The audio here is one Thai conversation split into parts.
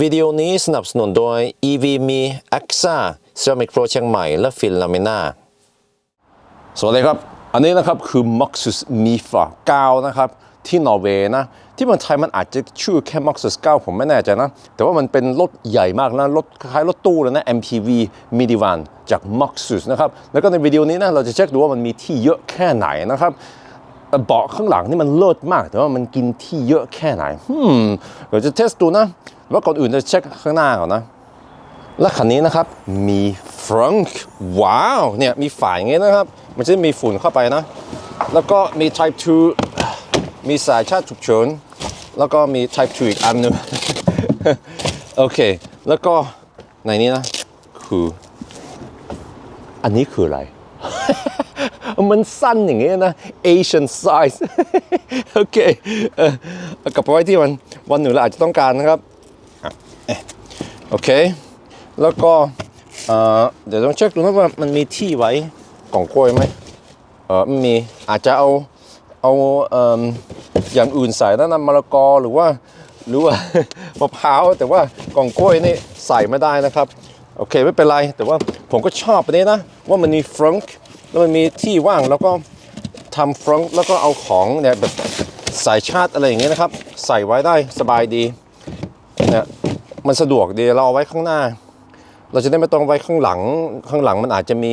วิดีโอนี้สนับสนุนโดย EVMe AXA Ceramic Pro เชียงใหม่ และฟินลามินาสวัสดีครับ อันนี้นะครับคือ Maxus Mifa 9 นะครับ ที่นอร์เวย์นะ ที่เมืองไทยมันอาจจะชื่อแค่ Maxus 9 ผมไม่แน่ใจนะ แต่ว่ามันเป็นรถใหญ่มากนะ รถคล้ายรถตู้เลยนะ MPV Minivan จาก Maxus นะครับ แล้วก็ในวิดีโอนี้นะเราจะเช็คดูว่ามันมีที่เยอะแค่ไหนนะครับเบาะข้างหลังนี่มันเลิศมาก แต่ว่ามันกินที่เยอะแค่ไหนอืมเดี๋ยวจะเทสดูนะ ว่าก่อนอื่นจะเช็คข้างหน้าก่อนนะและคันนี้นะครับมีฟรังก์ว้าวเนี่ยมีฝายอย่างงี้นะครับ มันจะมีฝุ่นเข้าไปนะ แล้วก็มี Type 2 มีสายชาร์จฉุกเฉินแล้วก็มี Type 2 อีกอันหนึงโอเค แล้วก็ในนี้นะ คือ อันนี้คืออะไร มันสั้นอย่างเงี้ยนะ Asian size โอเคเออเอกลับไปไว้ที่วันวันหนึ่งเราอาจจะต้องการนะครับ โอเค แล้วก็เดี๋ยวต้องเช็คดูนะว่ามันมีที่ไว้กล่องกล้วยไหมเออไม่มีอาจจะเอาเอาเออย่างอื่นใส่นะนำมะละกอหรือว่าหรือว่ามะพร้าวแต่ว่ากล่องกล้วยนี่ใส่ไม่ได้นะครับโอเคไม่เป็นไรแต่ว่าผมก็ชอบอันนี้นะว่ามันมีฟรังก์แล้วมันมีที่ว่างแล้วก็ทำฟรังก์แล้วก็เอาของเนี่ยแบบสายชาร์จอะไรอย่างเงี้ยนะครับ ใส่ไว้ได้สบายดีเนี่ย มันสะดวกดีเราเอาไว้ข้างหน้า เราจะได้ไม่ต้องไว้ข้างหลัง ข้างหลังมันอาจจะมี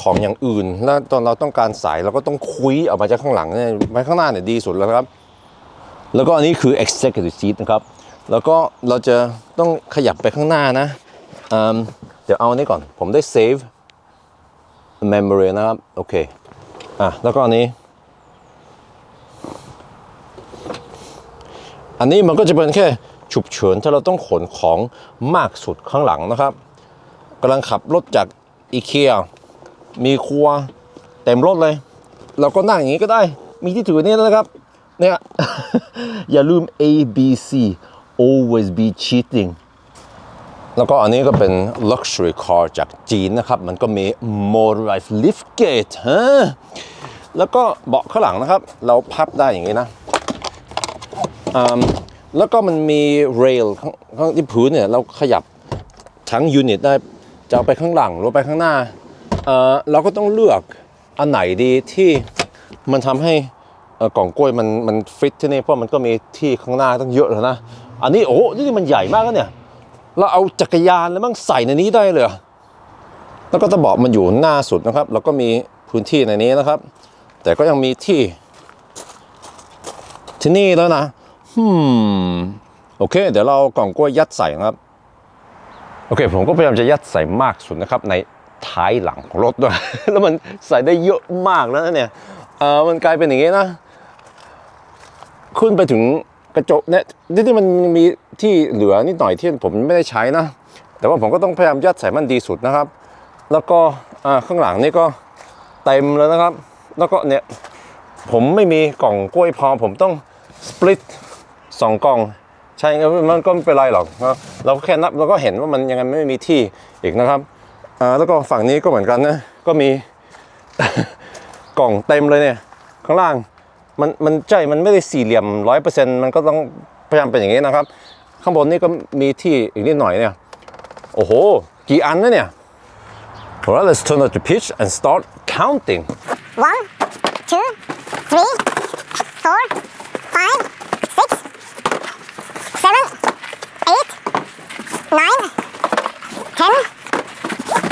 ของอย่างอื่น แล้วตอนเราต้องการใส่เราก็ต้องคุยออกมาจากข้างหลังเนี่ยไว้ข้างหน้าเนี่ยดีสุดแล้วครับ แล้วก็อันนี้คือ executive seat นะครับ แล้วก็เราจะต้องขยับไปข้างหน้านะเดี๋ยวเอาอันนี้ก่อน ผมได้ save memory นะครับ โอเค อะ แล้วก็อันนี้ อันนี้มันก็จะเป็นแค่ ฉุกเฉินถ้าเราต้องขนของมากสุดข้างหลังนะครับกำลังขับรถจากอีเคียมีครัวเต็มรถเลย เราก็นั่งอย่างนี้ก็ได้ มีที่ถือนี่นะครับเนี่ยอย่าลืม A B C always be cheating แล้วก็อันนี้ก็เป็น luxury car จากจีนนะครับ มันก็มี motorized lift gate ฮะแล้วก็เบาะข้างหลังนะครับ เราพับได้อย่างนี้นะอืม แล้วก็มันมี rail ข้างที่พื้นเนี่ยเราขยับทั้งยูนิตได้จะเอาไปข้างหลังหรือไปข้างหน้าเออเราก็ต้องเลือกอันไหนดีที่มันทำให้กล่องกล้วยมันมันฟิตที่นี่เพราะมันก็มีที่ข้างหน้าตั้งเยอะแล้วนะอันนี้โอ้นี่มันใหญ่มากแล้วเนี่ยเราเอาจักรยานแล้วมั่งใส่ในนี้ได้เลยแล้วก็ตะบาะมันอยู่หน้าสุดนะครับ แล้วก็มีพื้นที่ในนี้นะครับ แต่ก็ยังมีที่ที่นี่แล้วนะ อืมโอเค เดี๋ยวเรากล่องกล้วยยัดใส่นะครับ โอเค ผมก็พยายามจะยัดใส่มากสุดนะครับ ในท้ายหลังของรถด้วย แล้วมันใส่ได้เยอะมากแล้วนะเนี่ยเออมันกลายเป็นอย่างนี้นะ ขึ้นไปถึงกระจกเนี่ยที่ที่มันมีที่เหลือนิดหน่อยที่ผมไม่ได้ใช้นะ แต่ว่าผมก็ต้องพยายามยัดใส่มันดีสุดนะครับ แล้วก็อ่าข้างหลังนี่ก็เต็มแล้วนะครับ แล้วก็เนี่ยผมไม่มีกล่องกล้วยพอผมต้องสปลิต สองกล่อง ใช่มันก็ไม่เป็นไรหรอกนะเราก็แค่นับเราก็เห็นว่ามันยังไงไม่มีที่อีกนะครับอ่าแล้วก็ฝั่งนี้ก็เหมือนกันนะก็มีกล่องเต็มเลยเนี่ย ข้างล่างมันมันใจมันไม่ได้สี่เหลี่ยมร้อยเปอร์เซ็นต์มันก็ต้องพยายามเป็นอย่างนี้นะครับ ข้างบนนี่ก็มีที่อีกนิดหน่อยเนี่ย โอ้โห กี่อันนะเนี่ย Alright let's turn up the pitch and start counting One, two, three, four,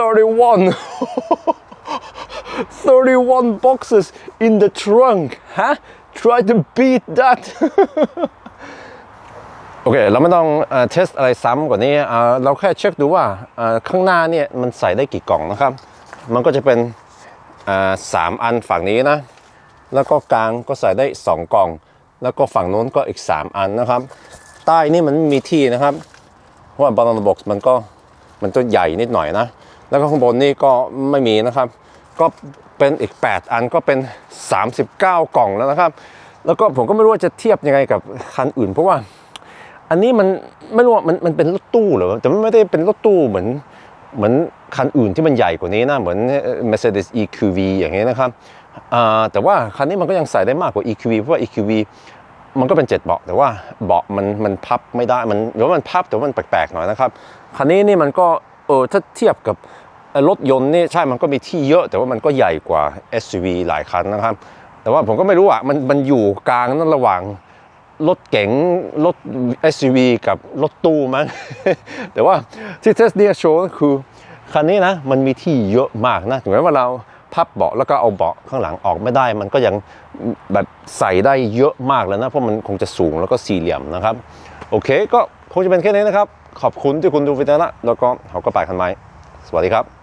31 31 boxes in the trunk huh try to beat that โอเค เราไม่ต้องเทสอะไรซ้ำกว่านี้เอ่อเราแค่เช็คดูว่าเอ่อข้างหน้าเนี่ยมันใส่ได้กี่กล่องนะครับ มันก็จะเป็นเอ่อสามอันฝั่งนี้นะ แล้วก็กลางก็ใส่ได้ 2 กล่อง แล้วก็ฝั่งโน้นก็อีก 3 อันนะครับ ใต้นี่มันไม่มีที่นะครับ เพราะว่าบอลบ็อกซ์มันก็มันจะใหญ่นิดหน่อยนะ แล้วก็ข้างบนนี่ก็ไม่มีนะครับ ก็เป็นอีก 8 อันก็เป็น 39 กล่องแล้วนะครับ แล้วก็ผมก็ไม่รู้ว่าจะเทียบยังไงกับคันอื่น เพราะว่า อันนี้มันไม่รู้ว่ามันมันเป็นรถตู้เหรอแต่มันไม่ได้เป็นรถตู้เหมือนเหมือนคันอื่นที่มันใหญ่กว่านี้นะเหมือน Mercedes EQV อย่างเงี้ยนะครับแต่ว่าคันนี้มันก็ยังใส่ได้มากกว่า EQV เพราะว่า EQV มันก็เป็นเจ็ดเบาะแต่ว่าเบาะมันมันพับไม่ได้มันหรือว่ามันพับแต่ว่ามันแปลกๆหน่อยนะครับคันนี้นี่มันก็ เออถ้าเทียบกับรถยนต์นี่ใช่มันก็มีที่เยอะ แต่ว่ามันก็ใหญ่กว่า SUV หลายคันนะครับ แต่ว่าผมก็ไม่รู้อะมันมันอยู่กลางนั่นระหว่างรถเก๋งรถ SUV กับรถตู้มั้ง แต่ว่าที่เทสเนียโชว์ก็คือคันนี้นะมันมีที่เยอะมากนะถึงแม้ว่าเราพับเบาะแล้วก็เอาเบาะข้างหลังออกไม่ได้ มันก็ยังแบบใส่ได้เยอะมากเลยนะ เพราะมันคงจะสูงแล้วก็สี่เหลี่ยมนะครับ โอเค ก็คงจะเป็นแค่นี้นะครับ ขอบคุณที่คุณดูวิดีโอนะแล้วก็เขาก็ไปกันไม้สวัสดีครับ